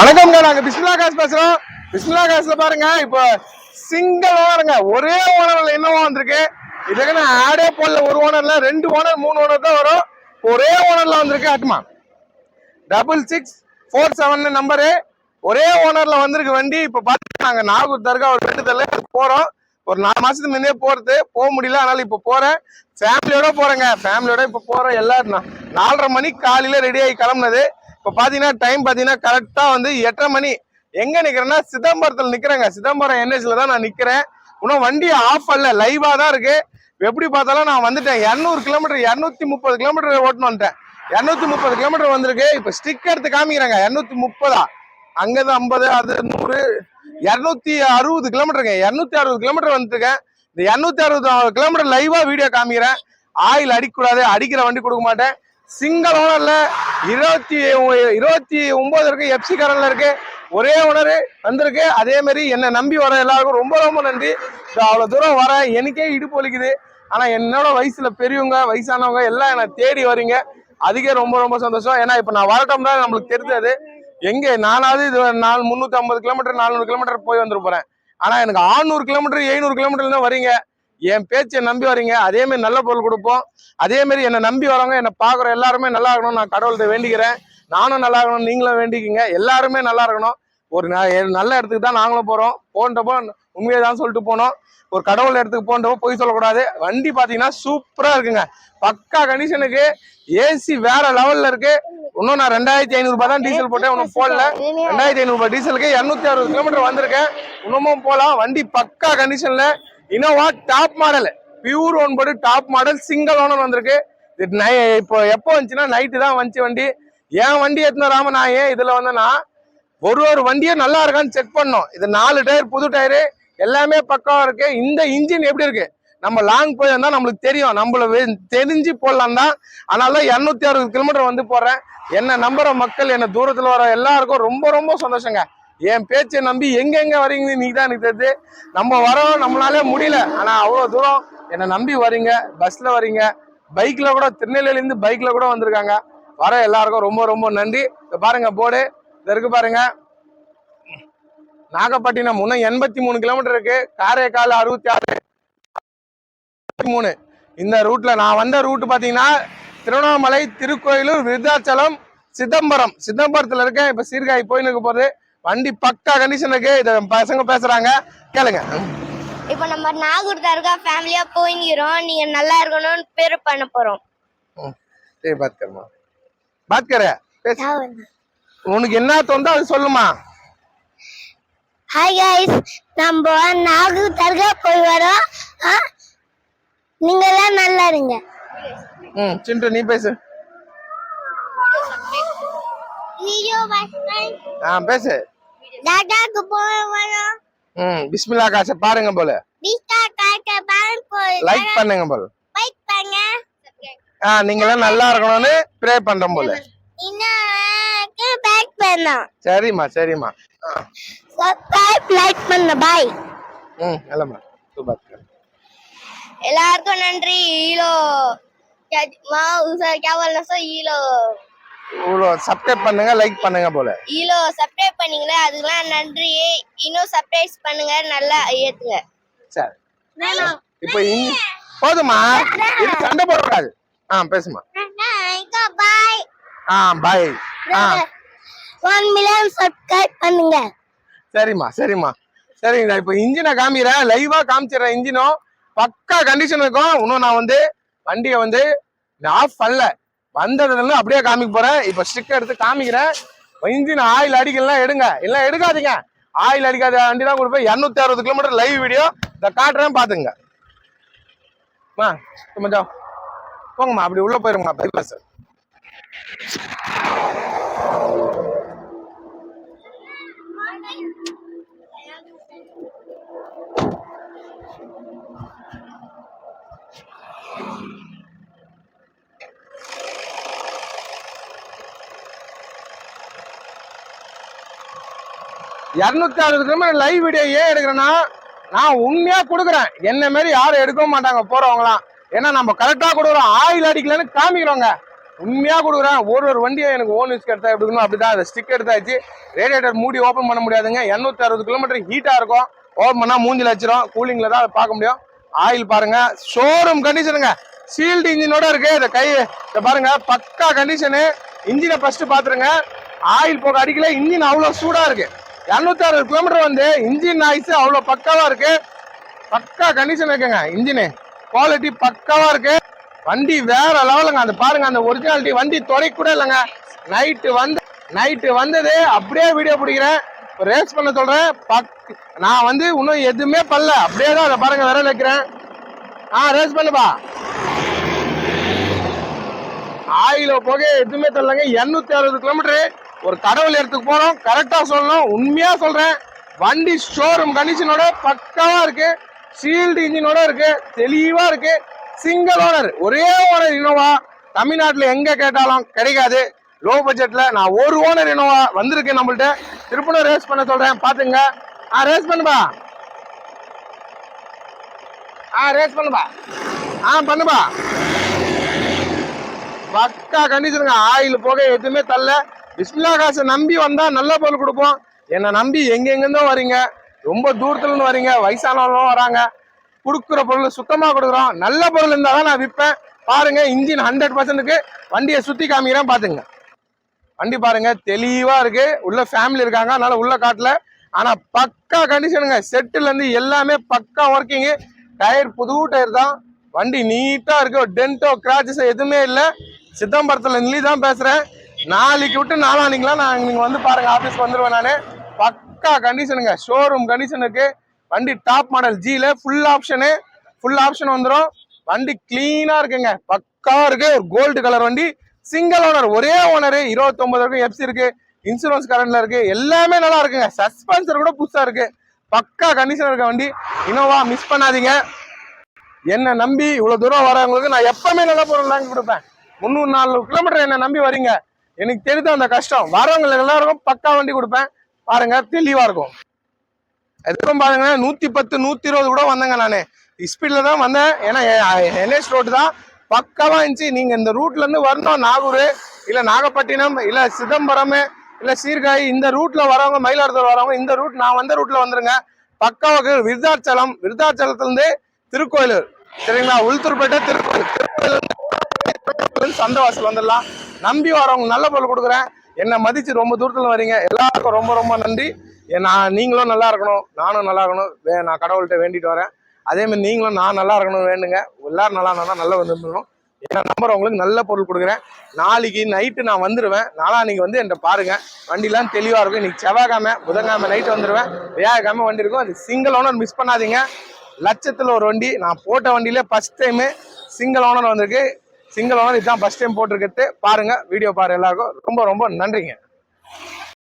வணக்கம்ங்க. நாங்க பிஸ்மிலா காசு பேசுறோம். பிஸ்மிலா காசுல பாருங்க இப்போ சிங்கிள் ஓனருங்க ஒரே ஓனர்ல என்னவா வந்திருக்கு. இதுக்கு நான் ஆடே போடல. ஒரு ஓனர்ல ரெண்டு ஓனர் மூணு ஓனர் தான் வரும். ஒரே ஓனர்ல வந்திருக்கு ATMA double six four seven number ஒரே ஓனர்ல வந்திருக்கு வண்டி. இப்ப பார்த்து நாங்க நாகூர் தர்கா ஒரு ரெண்டு தள்ள போறோம். ஒரு நாலு மாசத்துக்கு முன்னே போறது. போக முடியல அதனால இப்ப போறேன். ஃபேமிலியோட போறேங்க. ஃபேமிலியோட இப்ப போறோம். எல்லாரும் நாலரை மணிக்கு காலையில ரெடி ஆகி கிளம்புனது. இப்போ பார்த்தீங்கன்னா டைம் பார்த்தீங்கன்னா கரெக்டாக வந்து எட்டரை மணி. எங்கே நிற்கிறேன்னா சிதம்பரத்தில் நிற்கிறேங்க சிதம்பரம் என்எஸ்ல தான் நான் நிற்கிறேன் இன்னும் வண்டி ஆஃப் பண்ணல லைவாக தான் இருக்குது எப்படி பார்த்தாலும் நான் வந்துட்டேன். இரநூறு கிலோமீட்டர் இரநூத்தி முப்பது கிலோமீட்டர் ஓட்டணும் வந்துட்டேன். இரநூத்தி முப்பது கிலோமீட்டர் வந்திருக்கு. இப்போ ஸ்டிக் எடுத்து காமிக்கிறாங்க. இரநூத்தி முப்பதா அங்கேருந்து ஐம்பது அது நூறு. இரநூத்தி அறுபது கிலோமீட்டருங்க இரநூத்தி அறுபது கிலோமீட்டர் வந்துருக்கேன் இந்த இரநூத்தி அறுபது கிலோமீட்டர் லைவாக வீடியோ காமிக்கிறேன். ஆயில் அடிக்கக்கூடாது. அடிக்கிற வண்டி கொடுக்க மாட்டேன். சிங்கிள் ஓனர்ல இருபத்தி இருபத்தி ஒன்பது இருக்கு எஃப்சி காரன்ல இருக்கு. ஒரே ஓனர் வந்திருக்கு. அதே மாதிரி என்னை நம்பி வர எல்லாருக்கும் ரொம்ப ரொம்ப நன்றி. ஸோ அவ்வளோ தூரம் வரேன் எனக்கே இடுப்பு வலிக்குது. ஆனால் என்னோட வயசுல பெரியவங்க வயசானவங்க எல்லாம் என்னை தேடி வரீங்க. அதுக்கே ரொம்ப ரொம்ப சந்தோஷம். ஏன்னா இப்போ நான் வரட்டோம்னா தான் நம்மளுக்கு தெரிஞ்சது. எங்கே நானாவது இது நாலு முந்நூற்றி ஐம்பது கிலோமீட்டர் நானூறு கிலோமீட்டர் போய் வந்துருப்பேன் ஆனால் எனக்கு 600 கிலோமீட்டர் எழுநூறு கிலோமீட்டர் தான் வரீங்க. என் பேச்சை நம்பி வரீங்க. அதே மாதிரி நல்ல பொருள் கொடுப்போம். அதே மாதிரி என்னை நம்பி வரவங்க என்னை பார்க்குற எல்லாருமே நல்லா இருக்கணும் நான் கடவுள்கிட்ட வேண்டிக்கிறேன். நானும் நல்லா இருக்கணும் நீங்களும் வேண்டிக்கிங்க. எல்லாருமே நல்லா இருக்கணும். ஒரு ந- நல்ல இடத்துக்கு தான் நாங்களும் போகிறோம் போன்றப்போ உண்மையை தான் சொல்லிட்டு போனோம். ஒரு கடவுள் இடத்துக்கு போன்றப்போ போய் சொல்லக்கூடாது. வண்டி பார்த்தீங்கன்னா சூப்பராக இருக்குங்க. பக்கா கண்டிஷனுக்கு ஏசி வேற லெவலில் இருக்கு. இன்னும் நான் ரெண்டாயிரத்தி ஐநூறுபா தான் டீசல் போட்டேன். இன்னும் போடல. ரெண்டாயிரத்தி ஐநூறுபா டீசலுக்கு இரநூத்தி அறுபது கிலோமீட்டர் வந்திருக்கேன். இன்னமும் போகலாம். வண்டி பக்கா கண்டிஷனில் Innova top model pure one board top model single owner வந்திருக்கு. நை இப்போ எப்போ வந்துச்சுன்னா நைட்டு தான் வந்துச்சு வண்டி. என் வண்டி எத்தனை வராம நான் ஏன் இதில் வந்தேன்னா ஒரு ஒரு வண்டியும் நல்லா இருக்கான்னு செக் பண்ணோம். இது நாலு டயர் புது டயரு. எல்லாமே பக்கம் இருக்கு. இந்த இன்ஜின் எப்படி இருக்கு? நம்ம லாங் போயிருந்தா நம்மளுக்கு தெரியும். நம்மள வே- தெரிஞ்சு போடலாம் தான். அதனால தான் இரநூத்தி அறுபது கிலோமீட்டர் வந்து போறேன் என்ன நம்புற மக்கள் என்ன தூரத்தில் வர எல்லாருக்கும் ரொம்ப ரொம்ப சந்தோஷங்க. என் பேச்சை நம்பி எங்கெங்க வரீங்கன்னு நீங்க தான் எனக்கு தெரியுது நம்ம வரோம் நம்மளாலே முடியல. ஆனா அவ்வளோ தூரம் என்னை நம்பி வரீங்க பஸ்ல வரீங்க. பைக்ல கூட திருநெல்வேலியிலேருந்து பைக்கில் பைக்ல கூட வந்திருக்காங்க. வர எல்லாருக்கும் ரொம்ப ரொம்ப நன்றி. இதை பாருங்க போர்டு இதை இருக்கு பாருங்க. நாகப்பட்டினம் இன்னும் எண்பத்தி மூணு கிலோமீட்டர் இருக்கு. காரைக்கால் அறுபத்தி ஆறு. மூணு. இந்த ரூட்ல நான் வந்த ரூட் பாத்தீங்கன்னா திருவண்ணாமலை திருக்கோயிலூர் விருத்தாச்சலம் சிதம்பரம். சிதம்பரத்துல இருக்கேன். இப்ப சீர்காழி போயின்னு போகிறது வண்டி பக்கா கண்டிஷன் இருக்கு. இத பசங்க பேசுறாங்க. கேளுங்க. இப்போ நம்ம நாகூர் தர்கா ஃபேமிலியா போயிங்கிறோம். நீங்க நல்லா இருக்கணும்னு பேர் பண்ண போறோம். சரி பாத்கர பேசு. உனக்கு என்ன தோந்தோ அது சொல்லுமா. ஹாய் கைஸ் நம்ம நாகூர் தர்கா போய் வரோம். ஆ? நீங்க எல்லாம் நல்லா இருங்க. ம் சிண்டு நீ பேசு. ஐயோ ஆ பேசு தாதாக்கு போய் வரோம் ம் பிஸ்மில்லா காசை பாருங்க போல பீஸ்டா காக்க பேங்க் போய் லைக் பண்ணுங்க போல பைக் பண்ண ஆ நீங்க எல்லாம் நல்லா இருக்கணும்னு ப்ரே பண்றோம் போல இன்னும் பேக் பண்ணோம் சரிம்மா சரிம்மா ஆ, சப்ஸ்கிரைப் லைக் பண்ண பாய் ம் நல்லம்மா சூப்பர் எல்லாருக்கும் நன்றி ஈலோ क्या माँ उसे क्या बोलना सो ஈலோ இவ்வளோ சப்ஸ்கிரைப் பண்ணுங்க லைக் பண்ணுங்க போல. ஈலோ சப்ஸ்கிரைப் பண்ணீங்களே அதுக்கெல்லாம் நன்றி. இன்னும் சப்ஸ்கிரைப் பண்ணுங்க நல்லா ஏத்துங்க. சரி. இப்போ போதுமா? இது சண்டை போடக்கூடாது. ஆ பேசுமா. பாய் ஆ பாய் ஆ. ஒன் மில்லியன் சப்ஸ்கிரைப் பண்ணுங்க. சரிம்மா சரிம்மா. சரிங்க இப்போ இன்ஜினை காமிக்கிறேன். லைவா காமிச்சிடுறேன் இன்ஜினும். பக்கா கண்டிஷன் இருக்கும். இன்னும் நான் வந்து வண்டியை வந்து ஆஃப் பண்ணல வந்ததுல இடத்துல அப்படியே காமிக்க போறேன். இப்போ ஸ்டிக் எடுத்து காமிக்கிறேன். இன்ஜின் ஆயில் அடிக்கலாம் எடுங்க. இல்லை எடுக்காதீங்க. ஆயில் அடிக்காத வண்டி தான் கொடுப்பேன் இரநூத்தி அறுபது கிலோமீட்டர் லைவ் வீடியோ இந்த காட்டுறேன் பாத்துங்க மா கொஞ்சம் போங்கம்மா அப்படி உள்ள போயிருங்கம்மா பைபாஸ் இரநூத்தி அறுபது கிலோமீட்டர் லைவ் வீடியோ ஏன் எடுக்கிறேன்னா நான் உண்மையாக கொடுக்குறேன். என்ன மாரி யாரும் எடுக்கவும் மாட்டாங்க போகிறவங்களாம் ஏன்னா நம்ம கரெக்டாக கொடுக்குறோம். ஆயில் அடிக்கலன்னு காமிக்கிறோங்க உண்மையாக கொடுக்குறேன். ஒரு ஒரு வண்டியை எனக்கு ஓன் யூஸ் எடுத்தா எப்படி இருக்கணும்? அப்படிதான். அந்த ஸ்டிக் எடுத்தாச்சு. ரேடியேட்டர் மூடி ஓப்பன் பண்ண முடியாதுங்க. 260 அறுபது கிலோமீட்டர் ஹீட்டாக இருக்கும். ஓப்பன் பண்ணால் மூஞ்சில் வச்சிரும். கூலிங்கில் தான் அதை பார்க்க முடியும். ஆயில் பாருங்கள் ஷோரூம் கண்டிஷனுங்க சீல்டு இன்ஜினோட இருக்குது இதை கை இதை பாருங்கள் பக்கா கண்டிஷனு இன்ஜினை ஃபஸ்ட்டு பார்த்துருங்க ஆயில் போக அடிக்கல. இன்ஜின் அவ்வளோ சூடாக இருக்குது 260 அறுபது கிலோமீட்டர் வந்து இன்ஜின் நாய்ஸ் அவ்வளோ பக்காவாக இருக்கு. பக்கா கண்டிஷன் இருக்குங்க இன்ஜினு குவாலிட்டி பக்காவாக இருக்கு. வண்டி வேற லெவலுங்க. அந்த பாருங்க அந்த ஒரிஜினாலிட்டி வண்டி துறை கூட இல்லைங்க. நைட்டு வந்து நைட்டு வந்தது. அப்படியே வீடியோ பிடிக்கிறேன். ரேஸ் பண்ண சொல்கிறேன் பக் நான் வந்து இன்னும் எதுவுமே பண்ணல. அப்படியே தான் அதை பாருங்க விரல் வைக்கிறேன். ஆ ரேஸ் பண்ணுப்பா ஆயில போக எதுவுமே தெரியலங்க. 260 அறுபது கிலோமீட்டரு ஒரு கடவுள் இடத்துக்கு போறோம். கரெக்டா சொல்லணும். உண்மையா சொல்றேன். வண்டி ஷோரூம் கண்டிஷனோட பக்காவா இருக்கு. ஷீல்டு இன்ஜினோட இருக்கு. தெளிவா இருக்கு. சிங்கிள் ஓனர் ஒரே ஓனர் இனோவா தமிழ்நாட்டில் எங்க கேட்டாலும் கிடைக்காது. லோ பட்ஜெட்ல நான் ஒரு ஓனர் இனோவா வந்திருக்கு நம்மள்ட்ட. திருப்பணம் ரேஸ் பண்ண சொல்றேன். பாத்துங்க ஆ ரேஸ் பண்ணுப்பா. ஆ ரேஸ் பண்ணுப்பா. ஆ பண்ணுப்பா. பக்கா கண்டிஷனுங்க ஆயில் போக எதுவுமே தரல. பிஸ்மிலா காசை நம்பி வந்தா நல்ல பொருள் கொடுப்போம். என்னை நம்பி எங்கெங்கிருந்தோ வரீங்க. ரொம்ப தூரத்துலேருந்து வரீங்க. வயசானவங்களும் வராங்க. கொடுக்குற பொருள் சுத்தமாக கொடுக்குறோம். நல்ல பொருள் இருந்தால் தான் நான் விற்பேன். பாருங்கள் இன்ஜின் ஹண்ட்ரட் பர்சன்ட்டுக்கு வண்டியை சுற்றி காமிக்கிறேன் பார்த்துங்க வண்டி பாருங்கள் தெளிவாக இருக்குது உள்ள ஃபேமிலி இருக்காங்க. அதனால் உள்ள காட்டில். ஆனால் பக்கா கண்டிஷனுங்க செட்டுலேருந்து எல்லாமே பக்கா ஒர்க்கிங்கு டயர் புது டயர் தான். வண்டி நீட்டாக இருக்குது டென்ட்டோ கிராச்சஸோ எதுவுமே இல்லை. சித்தம்பரத்தில் நில்லி தான் பேசுகிறேன் நாளைக்கு விட்டு நாளானிங்களா? நான் நீங்க வந்து பாருங்க ஆஃபீஸ்க்கு வந்துருவேன் நானு. பக்கா கண்டிஷனுங்க ஷோரூம் கண்டிஷனுக்கு வண்டி டாப் மாடல் ஜியில ஃபுல் ஆப்ஷனு ஃபுல் ஆப்ஷன் வந்துடும் வண்டி கிளீனா இருக்குங்க. பக்காவா இருக்கு ஒரு கோல்டு கலர் வண்டி. சிங்கிள் ஓனர் ஒரே ஓனரு இருபத்தொன்பது வரைக்கும் எஃப்சி இருக்கு. இன்சூரன்ஸ் கரண்ட்ல இருக்கு. எல்லாமே நல்லா இருக்குங்க. சஸ்பென்சர் கூட புதுசா இருக்கு. பக்கா கண்டிஷன் இருக்க வண்டி. இனோவா மிஸ் பண்ணாதீங்க. என்னை நம்பி இவ்வளவு தூரம் வரவங்களுக்கு நான் எப்பவுமே நல்ல பொருள் வாங்கி கொடுப்பேன். முந்நூறு நாலு கிலோமீட்டர் என்னை நம்பி வரீங்க எனக்கு தெரிந்த அந்த கஷ்டம். வரவங்களுக்கு எல்லாருக்கும் பக்கா வண்டி கொடுப்பேன். பாருங்க தெளிவா இருக்கும். எதுக்கும் பாருங்க நூத்தி பத்து நூத்தி இருபது கூட வந்தேங்க நானு. ஸ்பீட்ல தான் வந்தேன். ஏன்னா என்எஸ் ரோடு தான் பக்காவா இருந்துச்சு. நீங்க இந்த ரூட்ல இருந்து வரணும் நாகூர் இல்ல நாகப்பட்டினம் இல்ல சிதம்பரம் இல்ல சீர்காழி இந்த ரூட்ல வரவங்க மயிலாடுதுறை வரவங்க இந்த ரூட் நான் வந்த ரூட்ல வந்துருங்க. பக்காவுக்கு விருதாச்சலம் விருதாச்சலத்திலிருந்து திருக்கோயிலூர். சரிங்களா? உளுத்தூர்பேட்டை திருக்கோயில் திருக்கோயில் சந்தவாசல் வந்துடலாம். நம்பி வரவங்க நல்ல பொருள் கொடுக்குறேன். என்னை மதித்து ரொம்ப தூரத்தில் வரீங்க. எல்லாருக்கும் ரொம்ப ரொம்ப நன்றி. நான் நீங்களும் நல்லா இருக்கணும். நானும் நல்லா இருக்கணும். வே- நான் கடவுள்கிட்ட வேண்டிட்டு வரேன். அதேமாதிரி நீங்களும் நான் நல்லா இருக்கணும் வேண்டுங்க. எல்லாரும் நல்லா இருந்தால் நல்லா வந்துடணும் என் நம்பர் உங்களுக்கு நல்ல பொருள் கொடுக்குறேன். நாளைக்கு நைட்டு நான் வந்துடுவேன் நாளான்னைக்கு வந்து என்கிட்ட பாருங்க. வண்டிலாம் தெளிவாக இருக்கும். இன்றைக்கி செவ்வாய்க்கிழமை புதன்கிழமை நைட்டு வந்துடுவேன் வியாழக்கிழமை வண்டி இருக்கும். அது சிங்கிள் ஓனர் மிஸ் பண்ணாதீங்க. லட்சத்தில் ஒரு வண்டி. நான் போட்ட வண்டியில் ஃபர்ஸ்ட் டைமு சிங்கிள் ஓனர் வந்திருக்கு. சிங்கிள் ஓனர் இதுதான் ஃபர்ஸ்ட் டைம் போட்டிருக்கிறது. பாருங்க வீடியோ பாரு எல்லாருக்கும். ரொம்ப ரொம்ப நன்றிங்க.